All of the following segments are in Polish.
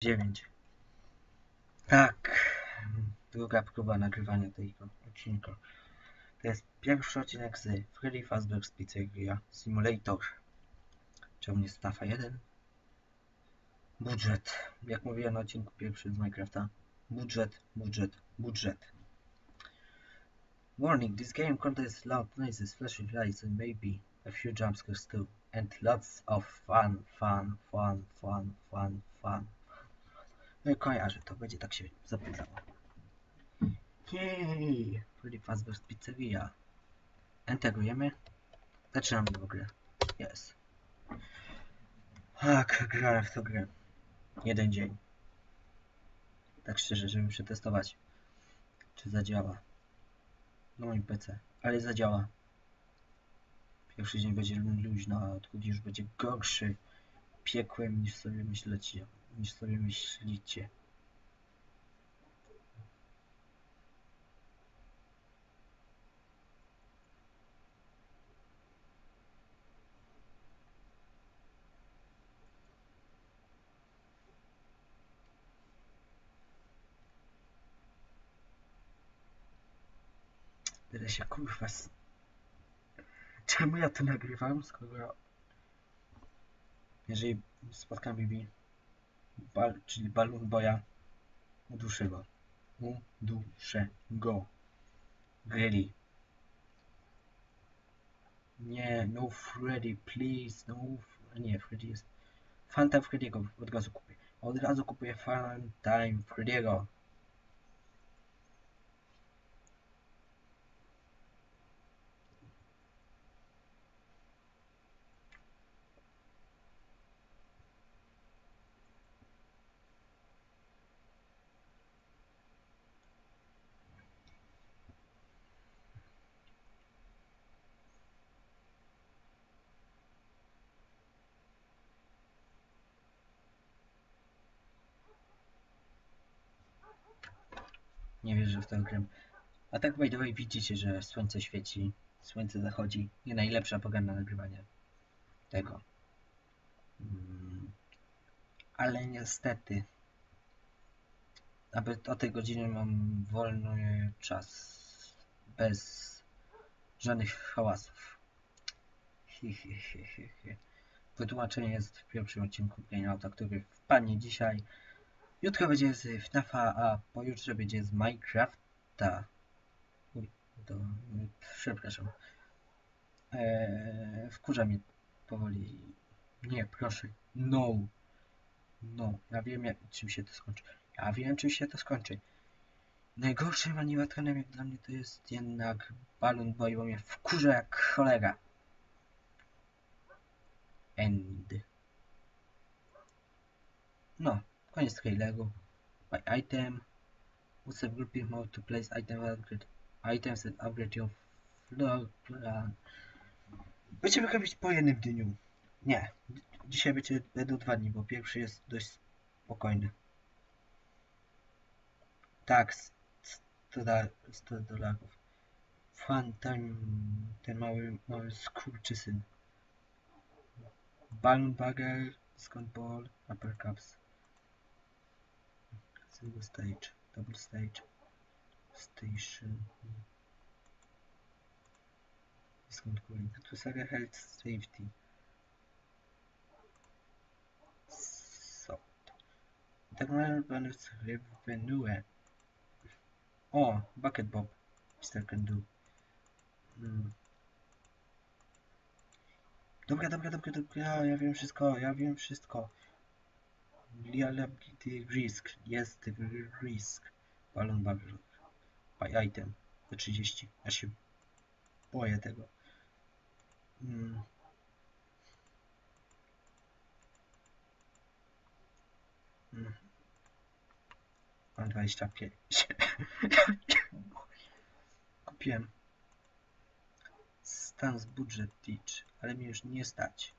9. Tak. Druga próba nagrywania tego odcinka. To jest pierwszy odcinek z Freddy Fazbear's Pizzeria Simulator. Czemu nie Stafa 1? Budżet. Jak mówiłem na odcinku pierwszym z Minecrafta. Budżet, budżet, budżet. Warning, this game contains loud noises, flashing lights and maybe a few jumpscares too. And lots of fun, fun, fun, fun, fun, fun. No kojarzę, to będzie tak się zapytało. Jej, Freddy Fazbear's Pizzeria. Enterujemy. Zaczynamy w grę. Jest. Tak, grałem w tę grę. Jeden dzień. Tak szczerze, żeby przetestować, czy zadziała. Na moim PC. Ale zadziała. Pierwszy dzień będzie luźno, a drugi już będzie gorszy piekłem niż sobie myślicie. Niż sobie myślicie. Tyle się kurwa. Czemu ja to nagrywam, skoro... Jeżeli spotkam Bibi, bal, czyli Balloon Boya, uduszę go. Uduszę go. Really. Nie, no Freddy, please, no... Nie, Freddy jest... Fanta Freddy'ego od razu kupię. Od razu kupuję Fantime Freddy'ego. Grę. A tak by the way widzicie, że słońce świeci, słońce zachodzi. Nie najlepsza pora na nagrywanie tego. Mm. Ale niestety, aby o tej godzinie mam wolny czas. Bez żadnych hałasów. Wytłumaczenie jest w pierwszym odcinku Auta, który wpadnie dzisiaj. Jutro będzie z FNAFa, a pojutrze będzie z Minecrafta. Uj, to... przepraszam. Eee, wkurza mnie powoli. Nie, proszę. No. No, ja wiem jak, czym się to skończy. Ja wiem czym się to skończy. Najgorszym animatronem jak dla mnie to jest jednak Balloon Boy, bo mnie wkurza jak cholera. End. No, koniec traileru. Buy item. What's a grouping mode to place item upgrade? Items that upgrade your floor plan. Będziemy robić po jednym dniu. Nie. Dzisiaj będzie, będą dwa dni, bo pierwszy jest dość spokojny. Tak, 100, da- 100 dolarów. Fan time, ten mały, mały skurczysyn. Balloon Bagger, Scone Ball, Upper Cups. Single stage, double stage, station. Skąd cooling? Tu saga health safety. So. Naprawdę pan revenue. O, bucket bob. Mr. Can do. Mm. Dobra, dobra, dobra, dobra, ja wiem wszystko, ja wiem wszystko. Liability risk, jest risk. Balloon bagger. Buy item. Za 30. Ja się boję tego. Mm. Mm. Mam 25. Kupiłem Stans Budget Teach, ale mnie już nie stać.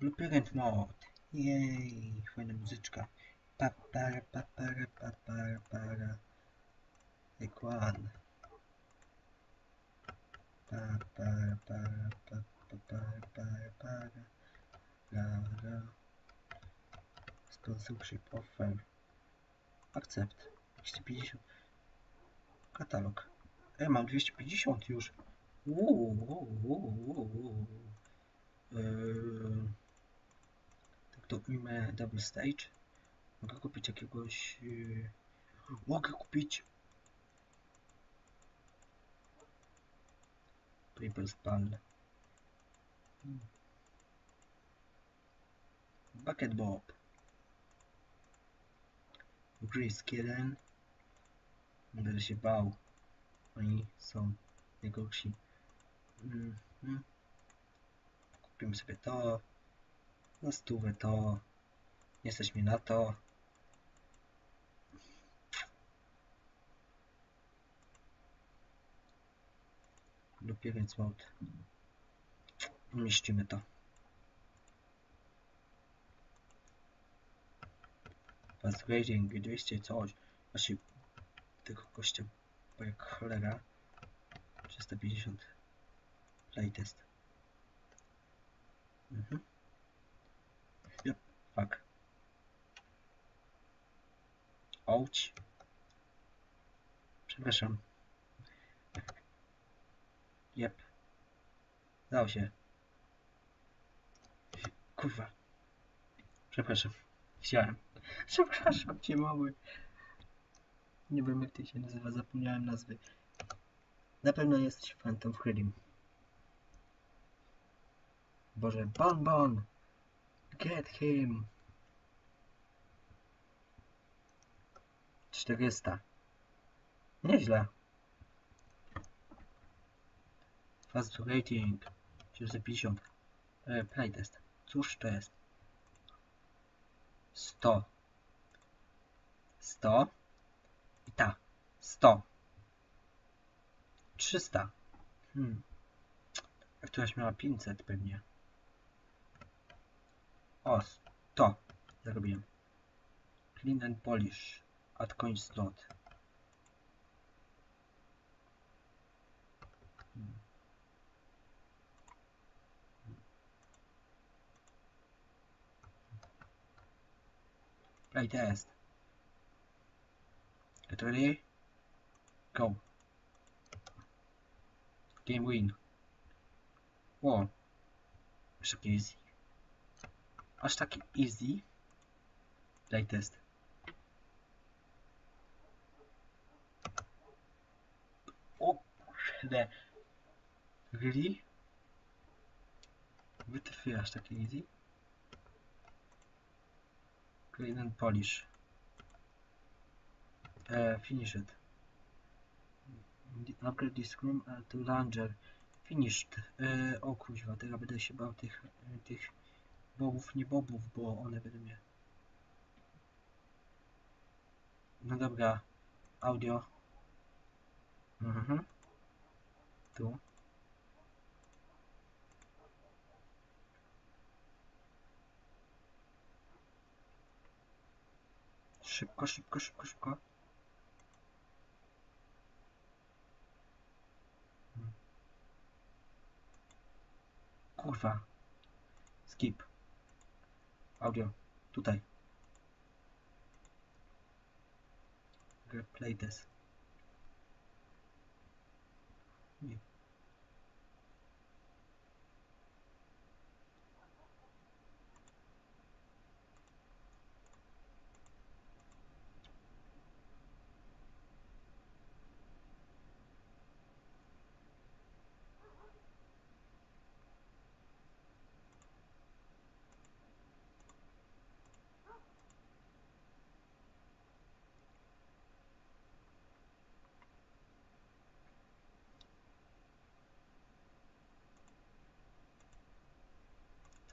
Blueprint Mode. Jej, fajna muzyczka. Papara, papara, papara, para. One. Papara, para, papara, para, para. La, la. Consumption offer. Accept. 250. Katalog. E, mam 250 już. Uuu, uuu, uuu, uuu. Yy, ujmę double stage. Mogę kupić jakiegoś... Yy, mogę kupić... Spell. Hmm. Bucket Bob. Grisk 1. Będę się bał. Oni są najgorsi. Mhm. Kupimy sobie to. Na stówę to. Mi na to. Lubię więc mode. Umieścimy to. Fast rating 200 coś. Właśnie tego gościa, bo jak cholera. 350 playtest. Mhm. Yep, fuck. Ouch. Przepraszam. Yep. Dało się. Kurwa. Przepraszam. Chciałem. Przepraszam cię mały. Nie wiem jak ty się nazywa, zapomniałem nazwy. Na pewno jesteś Phantom Freedom. Boże, Bon Bon! Get him! 400. Nieźle. Fast rating 750. E, playtest. Cóż to jest? 100. 100. I ta. 100. 300. Hmm. Któraś miała 500 pewnie. O, 100. Zarobiłem. Clean and polish. Add coin slot. Hmm. Play test. Get ready? Go. Game win. Wow. Aż taki easy. Aż taki easy. Play test. O kurde. Really? Wytrwy aż taki easy? Clean and polish. Uh, finish it. Upgrade this room uh, to launcher. Finished. E, o kuźwa, teraz będę się bał tych, tych bobów, nie bobów, bo one będą mnie... No dobra. Audio. Mhm. Tu. Szybko, szybko, szybko, szybko. Kurwa. Skip. Audio. Tutaj. Play this. Nie. To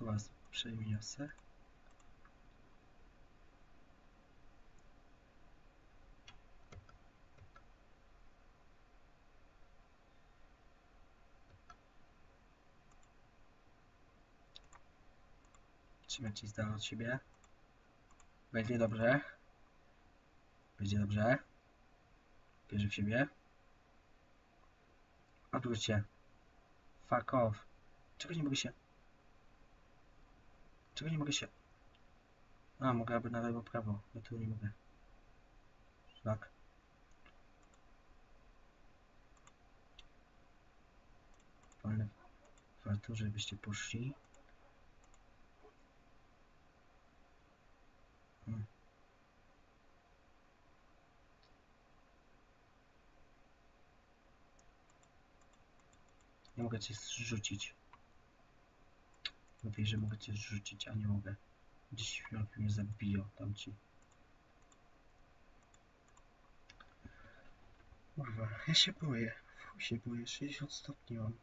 was przeniosę. Trzymaj ci od siebie. Będzie dobrze. Będzie dobrze. Wierzę w siebie. Odwróć się. Fuck off. Czego nie mogę się... Czego nie mogę się... A, mogę aby na lewo, prawo. Ja tu nie mogę. Tak. Walnę warto, żebyście poszli. Hmm. Nie mogę cię zrzucić. Mówię, że mogę cię zrzucić, a nie mogę. Gdzieś świat mnie zabiją tam ci. Kurwa, ja się boję. Fu, się boję. 60 stopni mam.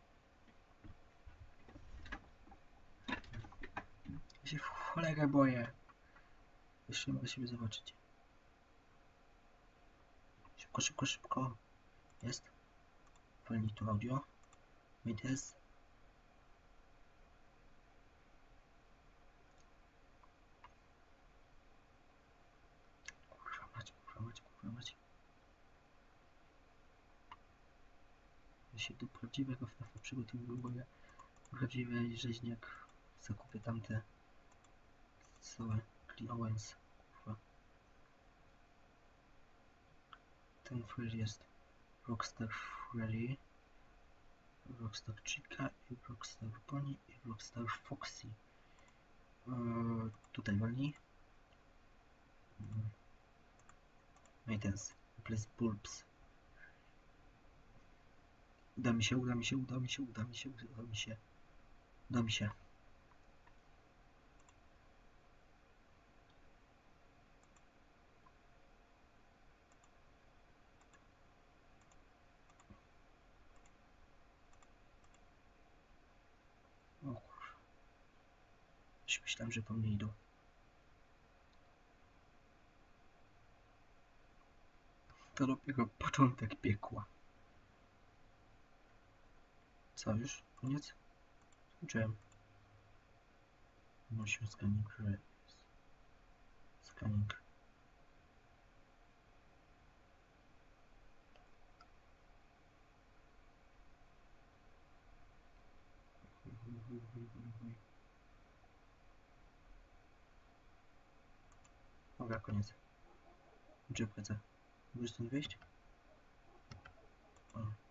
Ja się w cholerę boję. Jeszcze nie mogę siebie zobaczyć. Szybko, szybko, szybko. Jest. Wolnij tu audio. Wait, jest. Kurwa mać, kurwa mać, kurwa mać. Ja się do prawdziwego FNAF przygotowuję, bo ja prawdziwy rzeźniak zakupię tamte całe. Kurwa. Ten Freddy jest Rockstar Freddy, Rockstar Chica i Rockstar Bonnie i Rockstar Foxy. Eee, tutaj wolni. Mm. Maintenance. Place Bulbs. Uda mi się, uda mi się, uda mi się, uda mi się, uda mi się. Uda mi się. O kurwa. Myślałem, że po mnie idą. To dopiero początek piekła. Co już? Koniec? Skończyłem. Musimy scanning ready. Scanning. Dobra, koniec. Gdzie pracę? Możesz stąd wyjść? O.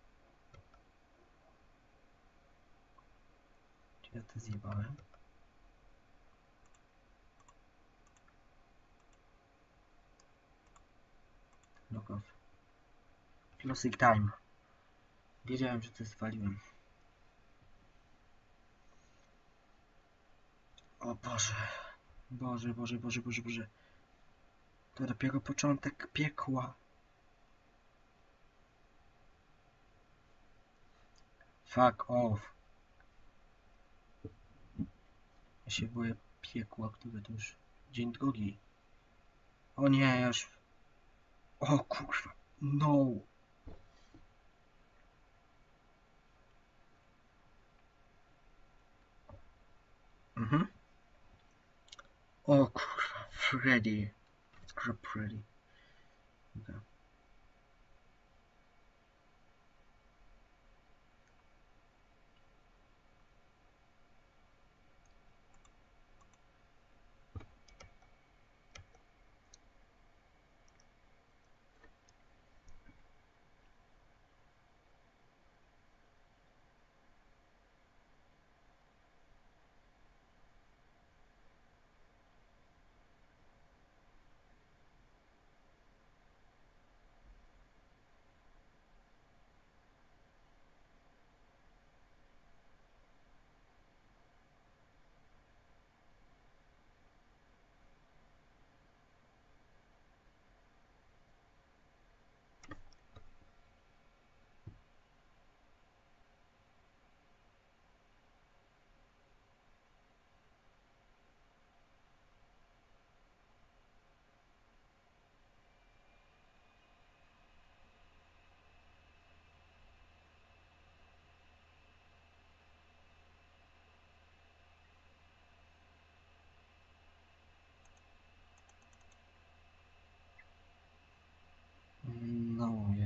To zjebałem? Log off. Time. Wiedziałem, że to zwaliłem. O Boże. Boże, Boże, Boże, Boże, Boże. To dopiero początek piekła. Fuck off. Ja się boję piekła, które to już dzień drugi. O nie, już... O kurwa. No. Mhm. O kurwa, Freddy. Scrap Freddy. Okay.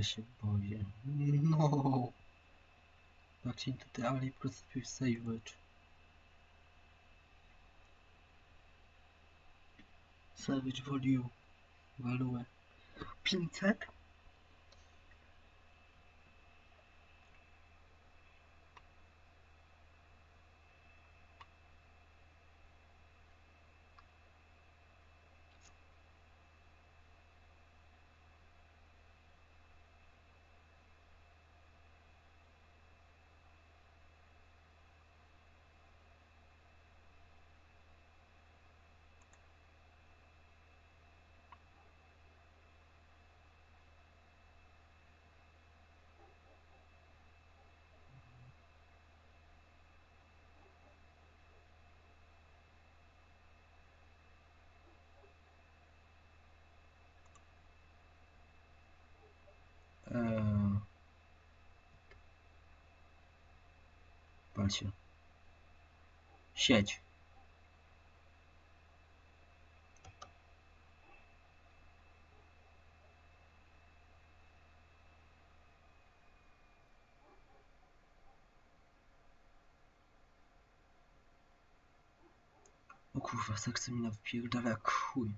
Się boję. No. Back into the alley, proceed savage. Savage Value. Value. 500? Pal się. Sieć. O kurwa, sekcja mi napierdala jak chuj.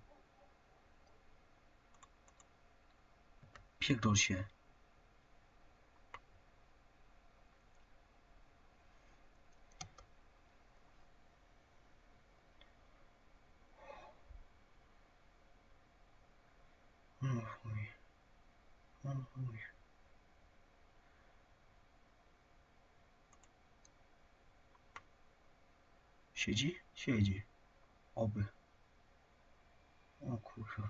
Pierdol się. O chuj. O chuj. Siedzi? Siedzi. Oby. O kurwa.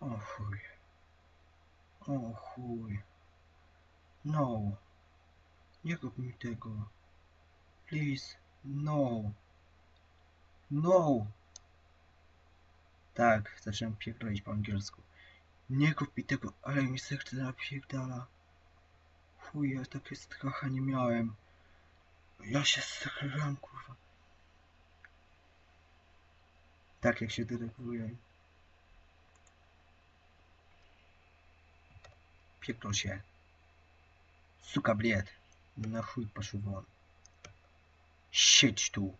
O chuj. O chuj. No. Nie rób mi tego. Please. No. No. Tak, zacząłem pierdolić po angielsku. Nie rób mi tego, ale mi serce napierdala. Chuj, ja takie stracha nie miałem. Ja się strachałem, kurwa. Tak jak się denerwuję. Piekło się. Suka bliet. Na chuj poszł won. Siedź tu.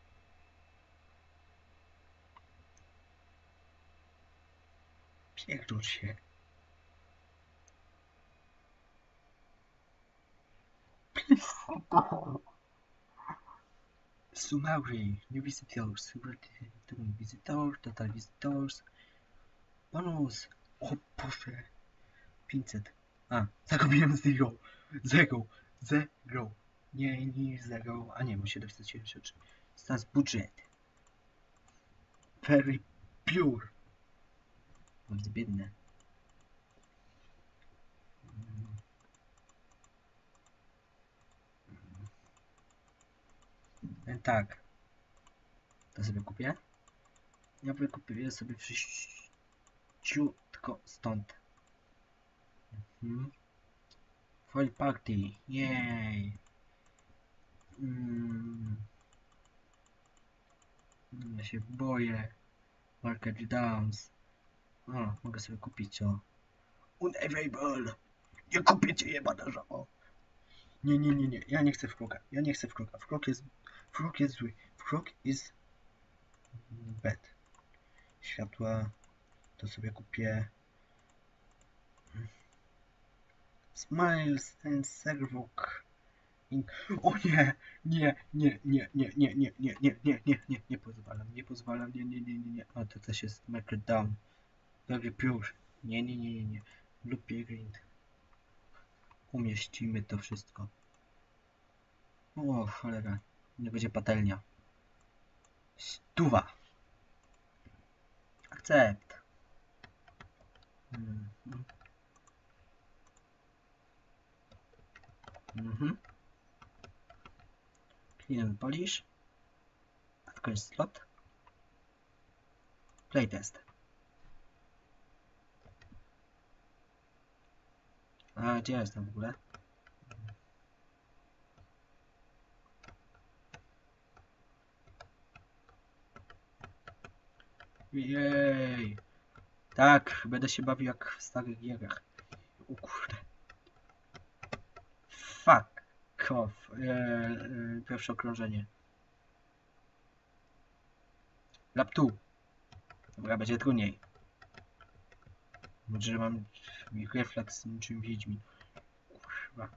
Pierdol się. Summary. New visitors. Visitors. Total visitors. Bonus. O Boże. 500. A, zagubiłem zero. Zero. Zero. Nie, nie zero. A nie, bo 773. Stans budżet. Very pure. Bardzo biedne. Tak. To sobie kupię. Ja wykupię sobie przyjściutko stąd. Mhm. Foil party. Jej. Mm. Ja się boję. Market Downs. O, mogę sobie kupić o. Unavailable! Nie kupię cię jebana! Nie, nie, nie, nie, ja nie chcę w kroka, ja nie chcę w kroka, w krok jest, krok jest zły, krok jest bad. Światła, to sobie kupię. Smiles and Servok. O nie, nie, nie, nie, nie, nie, nie, nie, nie, nie, nie, nie, nie pozwalam, nie pozwalam, nie, nie, nie, nie, nie. A to też jest down. Dobry piór. Nie, nie, nie, nie, nie. Lub grind. Umieścimy to wszystko. O, cholera. Nie będzie patelnia. Stuwa. Akcept. Mhm. Mhm. Clean polish. Adkoń slot. Playtest. A gdzie ja jestem w ogóle? Jej. Tak, będę się bawił jak w starych gierach. O kurde. Fuck off. Eee, pierwsze okrążenie. Lap tu. Dobra, będzie trudniej. Może, że mam refleks niczym Wiedźmin. Kurwa.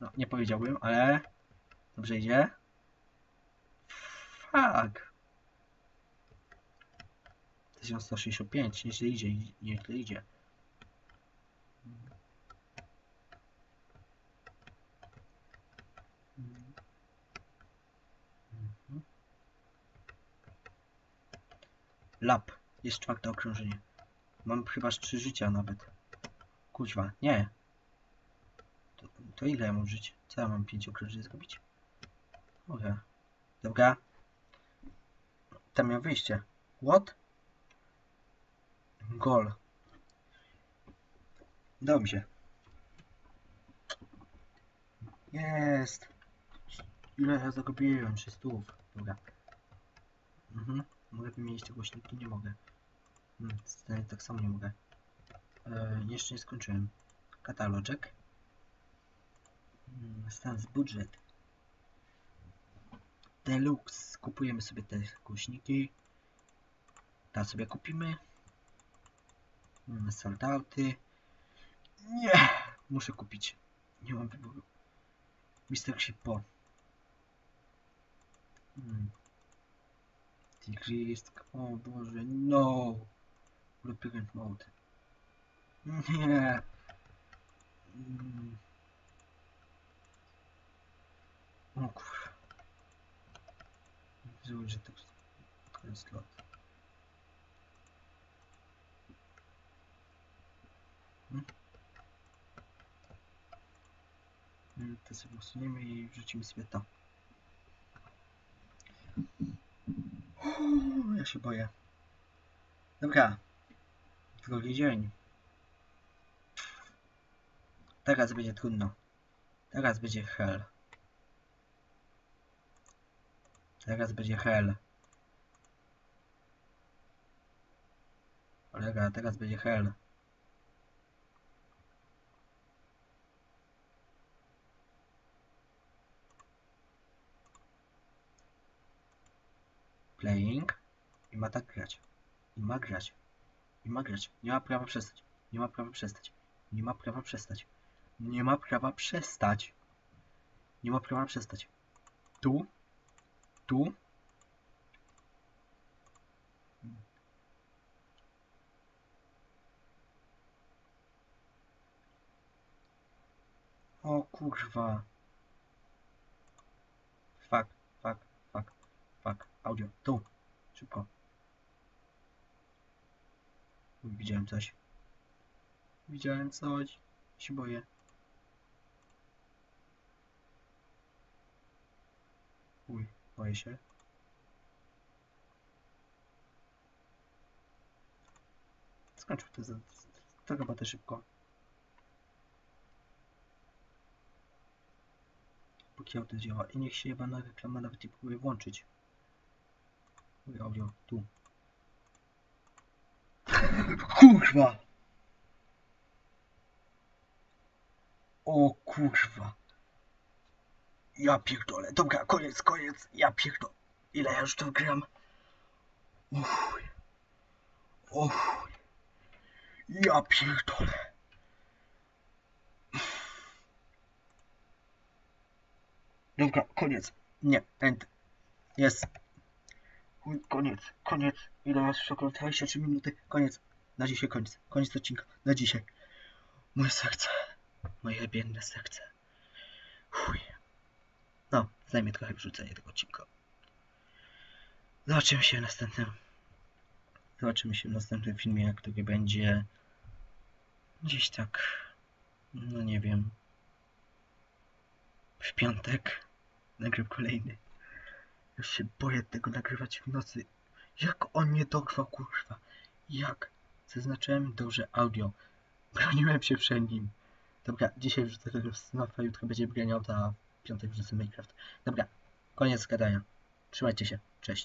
No, nie powiedziałbym, ale... Dobrze idzie. Fuck. 1165, nieźle idzie, nieźle idzie. Lap. Jest czwarte okrążenie. Mam chyba trzy życia nawet. Kuźwa, nie. To, to ile ja mam żyć? Co ja mam pięć okrążeń zrobić? Dobra. Dobra. Tam miał wyjście. What? Gol. Się. Jest. Ile ja zakupiłem? 300. Dobra. Mhm. Mogę wymienić te głośniki? Nie mogę. Hmm, tak samo nie mogę. E, jeszcze nie skończyłem. Kataloczek. Hmm, stan z budżet. Deluxe. Kupujemy sobie te głośniki. Ta sobie kupimy. Hmm, soldauty. Nie! Muszę kupić. Nie mam wyboru. Mister Shippo. Hmm. Tigrisk. O Boże, no! Replicant mode. Nie! Mm. O kur... Zobacz, że to jest lot. To sobie usuniemy i wrzucimy sobie to. Uuu, Ja się boję. Dobra. Drugi dzień. Teraz będzie trudno. Teraz będzie hell. Teraz będzie hell. Kolega, teraz będzie hell. Playing. I ma tak grać. I ma grać. I ma grać. Nie ma prawa przestać. Nie ma prawa przestać. Nie ma prawa przestać. Nie ma prawa przestać. Nie ma prawa przestać. Tu. Tu. O kurwa. Fuck, fuck, fuck, fuck. Audio. Tu. Szybko. Widziałem coś. Widziałem coś. Się boję. Uj, boję się. Skończył to, za- to chyba te szybko. Póki auto działa i niech się jebana reklama nawet nie próbuje włączyć. Audio, tu. Kurwa! O kurwa. Ja pierdolę. Dobra, koniec, koniec. Ja pierdolę. Ile ja już to gram? O chuj. O chuj. Ja pierdolę. Dobra, koniec. Nie, end. Jest. Koniec, koniec. Ile ja już około 23 minuty. Koniec. Na dzisiaj koniec. Koniec odcinka. Na dzisiaj. Moje serce. Moje biedne serce. Chuj. No, zajmie trochę wrzucenie tego odcinka. Zobaczymy się w następnym. Zobaczymy się w następnym filmie, który będzie gdzieś tak. No nie wiem. W piątek. Nagram kolejny. Już się boję tego nagrywać w nocy. Jak on mnie dogrwał, kurwa. Jak? Zaznaczyłem dobrze audio. Broniłem się przed nim. Dobra, dzisiaj wrzucę tego snafa, jutro będzie braniał, a w piątek wrzucę Minecraft. Dobra, koniec gadania. Trzymajcie się. Cześć.